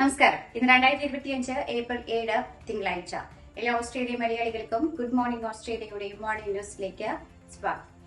നമസ്കാരം. ഇന്ന് രണ്ടായിരത്തി ഇരുപത്തിയഞ്ച് ഏപ്രിൽ ഏഴ് തിങ്കളാഴ്ച. എല്ലാ ഓസ്ട്രേലിയ മലയാളികൾക്കും ഗുഡ് മോർണിംഗ് ഓസ്ട്രേലിയയുടെ മോർണിംഗ് ന്യൂസിലേക്ക് സ്വാഗതം.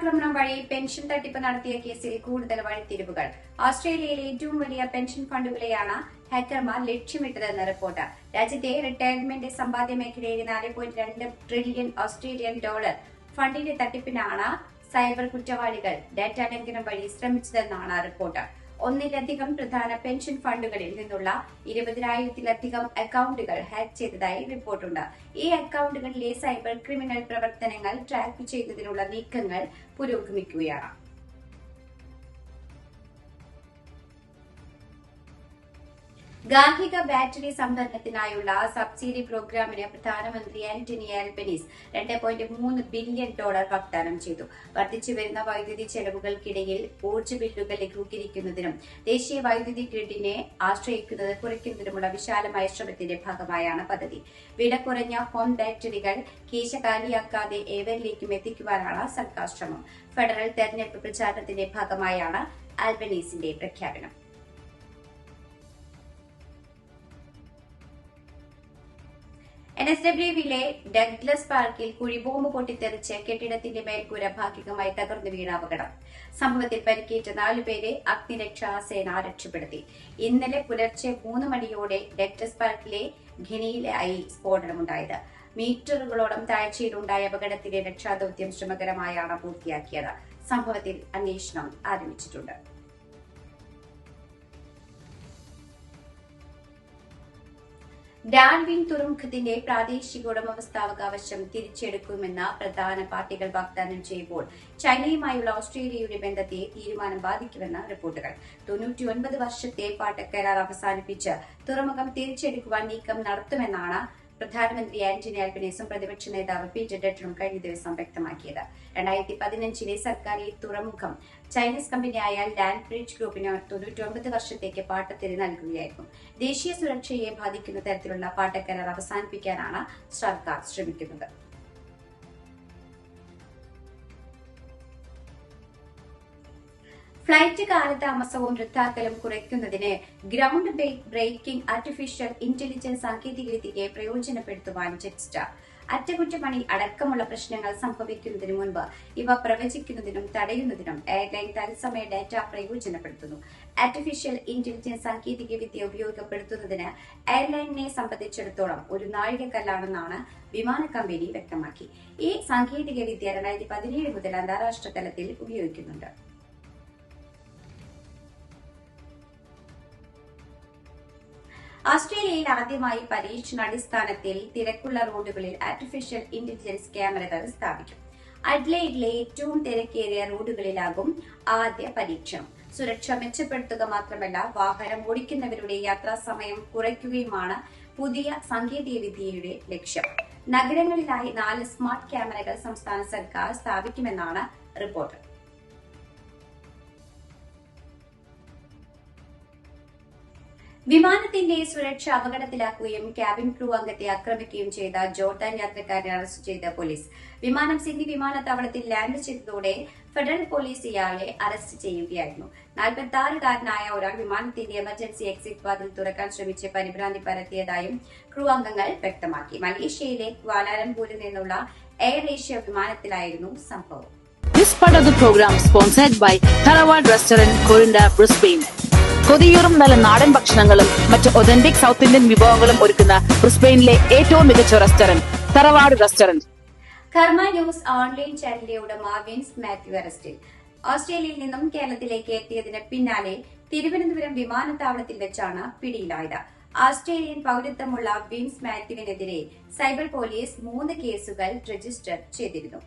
ആക്രമണം വഴി പെൻഷൻ തട്ടിപ്പ് നടത്തിയ കേസിൽ കൂടുതൽ വഴിത്തിരിവുകൾ. ഓസ്ട്രേലിയയിലെ ഏറ്റവും വലിയ പെൻഷൻ ഫണ്ടുകളെയാണ് ഹാക്കർമാർ ലക്ഷ്യമിട്ടതെന്ന് റിപ്പോർട്ട്. രാജ്യത്തെ റിട്ടയർമെന്റ് സമ്പാദ്യ മേഖലയിലെ നാല് പോയിന്റ് രണ്ട് ട്രില്യൺ ഓസ്ട്രേലിയൻ ഡോളർ ഫണ്ടിന്റെ തട്ടിപ്പിനാണ് സൈബർ കുറ്റവാളികൾ ഡാറ്റാ ലംഘനം വഴി ശ്രമിച്ചതെന്നാണ് റിപ്പോർട്ട്. ഒന്നിലധികം പ്രധാന പെൻഷൻ ഫണ്ടുകളിൽ നിന്നുള്ള ഇരുപതിനായിരത്തിലധികം അക്കൗണ്ടുകൾ ഹാക്ക് ചെയ്തതായി റിപ്പോർട്ടുണ്ട്. ഈ അക്കൌണ്ടുകളിലെ സൈബർ ക്രിമിനൽ പ്രവർത്തനങ്ങൾ ട്രാക്ക് ചെയ്യുന്നതിനുള്ള നീക്കങ്ങൾ പുരോഗമിക്കുകയാണ്. ഗാർഹിക ബാറ്ററി സംഭരണത്തിനായുള്ള സബ്സിഡി പ്രോഗ്രാമിന് പ്രധാനമന്ത്രി ആന്റണി ആൽബനീസ് രണ്ട് പോയിന്റ് മൂന്ന് ബില്യൺ ഡോളർ വാഗ്ദാനം ചെയ്തു. വർദ്ധിച്ചു വരുന്ന വൈദ്യുതി ചെലവുകൾക്കിടയിൽ ഊർജ ബില്ലുകൾ ലഘൂകരിക്കുന്നതിനും ദേശീയ വൈദ്യുതി ഗ്രിഡിനെ ആശ്രയിക്കുന്നത് കുറയ്ക്കുന്നതിനുമുള്ള വിശാലമായ ശ്രമത്തിന്റെ ഭാഗമായാണ് പദ്ധതി. വില കുറഞ്ഞ ഹോം ബാറ്ററികൾ കീശ കാലിയാക്കാതെ ഏവരിലേക്കും എത്തിക്കുവാനാണ് സർക്കാർ ശ്രമം. ഫെഡറൽ തെരഞ്ഞെടുപ്പ് പ്രചാരണത്തിന്റെ ഭാഗമായാണ് ആൽബനീസിന്റെ പ്രഖ്യാപനം. എൻ എസ് ഡബ്ല്യുവിലെ ഡഗ്ലസ് പാർക്കിൽ കുഴിബോംബ് പൊട്ടിത്തെറിച്ച് കെട്ടിടത്തിന്റെ മേൽക്കൂര ഭാഗികമായി തകർന്നു വീണ അപകടം. സംഭവത്തിൽ പരിക്കേറ്റ നാലുപേരെ അഗ്നിരക്ഷാ സേന രക്ഷപ്പെടുത്തി. ഇന്നലെ പുലർച്ചെ മൂന്ന് മണിയോടെ ഡഗ്ലസ് പാർക്കിലെ ഖിനിയിലായി സ്ഫോടനമുണ്ടായത്. മീറ്ററുകളോളം താഴ്ചയിലുണ്ടായ അപകടത്തിലെ രക്ഷാദൌത്യം ശ്രമകരമായാണ് പൂർത്തിയാക്കിയത്. സംഭവത്തിൽ അന്വേഷണം ആരംഭിച്ചിട്ടുണ്ട്. ഡാൻവിൻ തുറമുഖത്തിന്റെ പ്രാദേശിക ഉടമവസ്ഥാവകാശം തിരിച്ചെടുക്കുമെന്ന പ്രധാന പാർട്ടികൾ വാഗ്ദാനം ചെയ്യുമ്പോൾ ചൈനയുമായുള്ള ഓസ്ട്രേലിയയുടെ ബന്ധത്തെ തീരുമാനം ബാധിക്കുമെന്ന് റിപ്പോർട്ടുകൾ. തൊണ്ണൂറ്റിയൊൻപത് വർഷത്തെ പാട്ടക്കരാർ അവസാനിപ്പിച്ച് തുറമുഖം തിരിച്ചെടുക്കുവാൻ നീക്കം നടത്തുമെന്നാണ് പ്രധാനമന്ത്രി ആന്റണി ആൽബനീസും പ്രതിപക്ഷ നേതാവ് പി ഡറ്റണും കഴിഞ്ഞ ദിവസം വ്യക്തമാക്കിയത്. രണ്ടായിരത്തി പതിനഞ്ചിലെ സർക്കാർ ഈ തുറമുഖം. ചൈനീസ് കമ്പനിയായ ലാൻഡ് ബ്രിഡ്ജ് ഗ്രൂപ്പിന് തൊണ്ണൂറ്റൊമ്പത് വർഷത്തേക്ക് പാട്ടത്തിന് നൽകുകയായിരുന്നു. ദേശീയ സുരക്ഷയെ ബാധിക്കുന്ന തരത്തിലുള്ള പാട്ടക്കരാർ അവസാനിപ്പിക്കാനാണ് സർക്കാർ ശ്രമിക്കുന്നത്. ഫ്ലൈറ്റ് കാലതാമസവും വൃത്താക്കലും കുറയ്ക്കുന്നതിന് ഗ്രൗണ്ട് ബ്രേക്കിംഗ് ആർട്ടിഫിഷ്യൽ ഇന്റലിജൻസ് സാങ്കേതികവിദ്യയെ പ്രയോജനപ്പെടുത്തുവാൻ ജെറ്റ്സ്റ്റാർ. അറ്റകുറ്റപ്പണി അടക്കമുള്ള പ്രശ്നങ്ങൾ സംഭവിക്കുന്നതിന് മുൻപ് ഇവ പ്രവചിക്കുന്നതിനും തടയുന്നതിനും എയർലൈൻ തത്സമയ ഡാറ്റ പ്രയോജനപ്പെടുത്തുന്നു. ആർട്ടിഫിഷ്യൽ ഇന്റലിജൻസ് സാങ്കേതികവിദ്യ ഉപയോഗപ്പെടുത്തുന്നതിന് എയർലൈനിനെ സംബന്ധിച്ചിടത്തോളം ഒരു നാഴികക്കല്ലാണെന്നാണ് വിമാന കമ്പനി വ്യക്തമാക്കി. ഈ സാങ്കേതികവിദ്യ രണ്ടായിരത്തി പതിനേഴ് മുതൽ അന്താരാഷ്ട്ര തലത്തിൽ ഉപയോഗിക്കുന്നുണ്ട്. ഓസ്ട്രേലിയയിൽ ആദ്യമായി പരീക്ഷണാടിസ്ഥാനത്തിൽ തിരക്കുള്ള റോഡുകളിൽ ആർട്ടിഫിഷ്യൽ ഇന്റലിജൻസ് ക്യാമറകൾ സ്ഥാപിക്കും. അഡ്ലൈഡിലെ ഏറ്റവും തിരക്കേറിയ റോഡുകളിലാകും ആദ്യ പരീക്ഷണം. സുരക്ഷ മെച്ചപ്പെടുത്തുക മാത്രമല്ല വാഹനം ഓടിക്കുന്നവരുടെ യാത്രാ സമയം കുറയ്ക്കുകയുമാണ് പുതിയ സാങ്കേതിക വിദ്യയുടെ ലക്ഷ്യം. നഗരങ്ങളിലായി നാല് സ്മാർട്ട് ക്യാമറകൾ സംസ്ഥാന സർക്കാർ സ്ഥാപിക്കുമെന്നാണ് റിപ്പോർട്ട്. വിമാനത്തിന്റെ സുരക്ഷ അപകടത്തിലാക്കുകയും ക്യാബിൻ ക്രൂ അംഗത്തെ ആക്രമിക്കുകയും ചെയ്ത ജോർദാൻ യാത്രക്കാരനെ അറസ്റ്റ് ചെയ്ത പോലീസ് വിമാനം സിഡ്നി വിമാനത്താവളത്തിൽ ലാൻഡ് ചെയ്തതോടെ ഫെഡറൽ പോലീസ് ഇയാളെ അറസ്റ്റ് ചെയ്യുകയായിരുന്നു. നാൽപ്പത്തി ആറുകാരനായ ഒരാൾ വിമാനത്തിന്റെ എമർജൻസി എക്സിറ്റ് വാതിൽ തുറക്കാൻ ശ്രമിച്ച് പരിഭ്രാന്തി പരത്തിയതായും ക്രൂ അംഗങ്ങൾ വ്യക്തമാക്കി. മലേഷ്യയിലെ ക്വാലാലംപൂരിൽ നിന്നുള്ള എയർ ഏഷ്യ വിമാനത്തിലായിരുന്നു സംഭവം. This part of the program sponsored by Tharawad Restaurant, Corinda, Brisbane. കൊതിയൂറും നല്ല നാടൻ ഭക്ഷണങ്ങളും മറ്റ് ഒതന്റിക് സൗത്ത് ഇന്ത്യൻ വിഭവങ്ങളും ഒരുക്കുന്ന ബ്രിസ്ബെയിനിലെ ഏറ്റവും മികച്ച റെസ്റ്റോറന്റ് തറവാട് റെസ്റ്റോറന്റ് കർമ്മ ന്യൂസ് ഓൺലൈൻ ചാനലിലെ ഉടമ വിൻസ് മാത്യു അറസ്റ്റിൽ. ഓസ്ട്രേലിയയിൽ നിന്നും കേരളത്തിലേക്ക് എത്തിയതിന് പിന്നാലെ തിരുവനന്തപുരം വിമാനത്താവളത്തിൽ വെച്ചാണ് പിടിയിലായത്. ഓസ്ട്രേലിയൻ പൗരത്വമുള്ള വിൻസ് മാത്യുവിനെതിരെ സൈബർ പോലീസ് മൂന്ന് കേസുകൾ രജിസ്റ്റർ ചെയ്തിരുന്നു.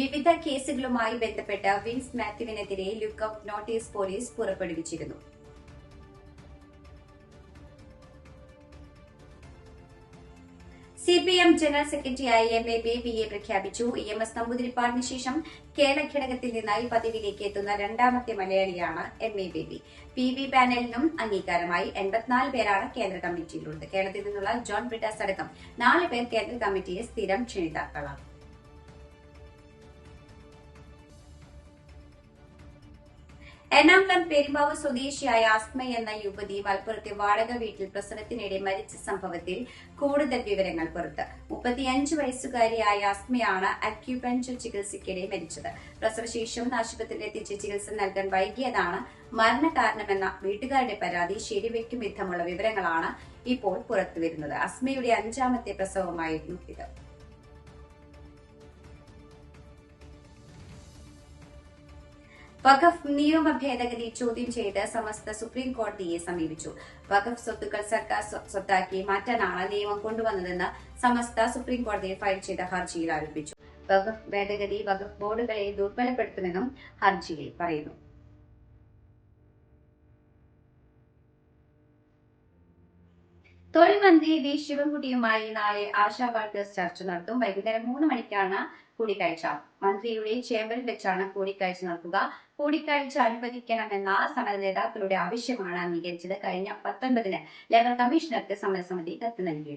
വിവിധ കേസുകളുമായി ബന്ധപ്പെട്ട് വിൻസ് മാത്യുവിനെതിരെ ലുക്കൌട്ട് നോട്ടീസ് പോലീസ് പുറപ്പെടുവിച്ചിരുന്നു. സി പി എം ജനറൽ സെക്രട്ടറിയായി എം എ ബേബിയെ പ്രഖ്യാപിച്ചു. ഇ എം എസ് നമ്പൂതിരിപ്പാടിന് ശേഷം കേരള ഘടകത്തിൽ നിന്നായി പദവിയിലേക്ക് എത്തുന്ന രണ്ടാമത്തെ മലയാളിയാണ് M A Baby. P V പാനലിനും അംഗീകാരമായി എൺപത്തിനാല് പേരാണ് കേന്ദ്ര കമ്മിറ്റിയിലുള്ളത്. കേരളത്തിൽ നിന്നുള്ള ജോൺ ബ്രിട്ടാസ് അടക്കം നാല് പേർ കേന്ദ്ര കമ്മിറ്റിയെ സ്ഥിരം ക്ഷണിതാക്കളാണ്. എറണാകുളം പെരുമ്പാവ് സ്വദേശിയായ ആസ്മ എന്ന യുവതി മലപ്പുറത്തെ വാടക വീട്ടിൽ പ്രസവത്തിനിടെ മരിച്ച സംഭവത്തിൽ കൂടുതൽ വിവരങ്ങൾ പുറത്ത്. മുപ്പത്തിയഞ്ച് വയസ്സുകാരിയായ ആസ്മയാണ് അക്യുപഞ്ചർ ചികിത്സയ്ക്കിടെ മരിച്ചത്. പ്രസവശേഷം ആശുപത്രിയിൽ എത്തിച്ച് ചികിത്സ നൽകാൻ വൈകിയതാണ് മരണകാരണമെന്ന വീട്ടുകാരുടെ പരാതി ശരിവെക്കും വിധമുള്ള വിവരങ്ങളാണ് ഇപ്പോൾ പുറത്തുവരുന്നത്. അസ്മയുടെ അഞ്ചാമത്തെ പ്രസവമായിരുന്നു ഇത്. വഖഫ് നിയമ ഭേദഗതി ചോദ്യം ചെയ്ത് സമസ്ത സുപ്രീം കോടതിയെ സമീപിച്ചു. വഖഫ് സ്വത്തുക്കൾ സർക്കാർ സ്വ- സ്വത്താക്കി മാറ്റാനാണ് നിയമം കൊണ്ടുവന്നതെന്ന് സമസ്ത സുപ്രീം കോടതിയിൽ ഫയൽ ചെയ്ത ഹർജിയിൽ ആരോപിച്ചു. വഖഫ് ഭേദഗതി വഖഫ് ബോർഡുകളെ ദുർബലപ്പെടുത്തുമെന്നും ഹർജിയിൽ പറയുന്നു. തൊഴിൽ മന്ത്രി വി. ശിവൻകുട്ടിയുമായി നാളെ ആശാ വർക്കേഴ്സ് ചർച്ച നടത്തും. വൈകുന്നേരം മൂന്ന് മണിക്കാണ് കൂടിക്കാഴ്ച. മന്ത്രിയുടെ ചേംബറിൽ വെച്ചാണ് കൂടിക്കാഴ്ച നടത്തുക കൂടിക്കാഴ്ച അനുവദിക്കണമെന്ന സമര നേതാക്കളുടെ ആവശ്യമാണ് അംഗീകരിച്ചത്. കഴിഞ്ഞ പത്തൊൻപതിന് ലേബർ കമ്മീഷണർക്ക് സമരസമിതി കത്ത് നൽകി.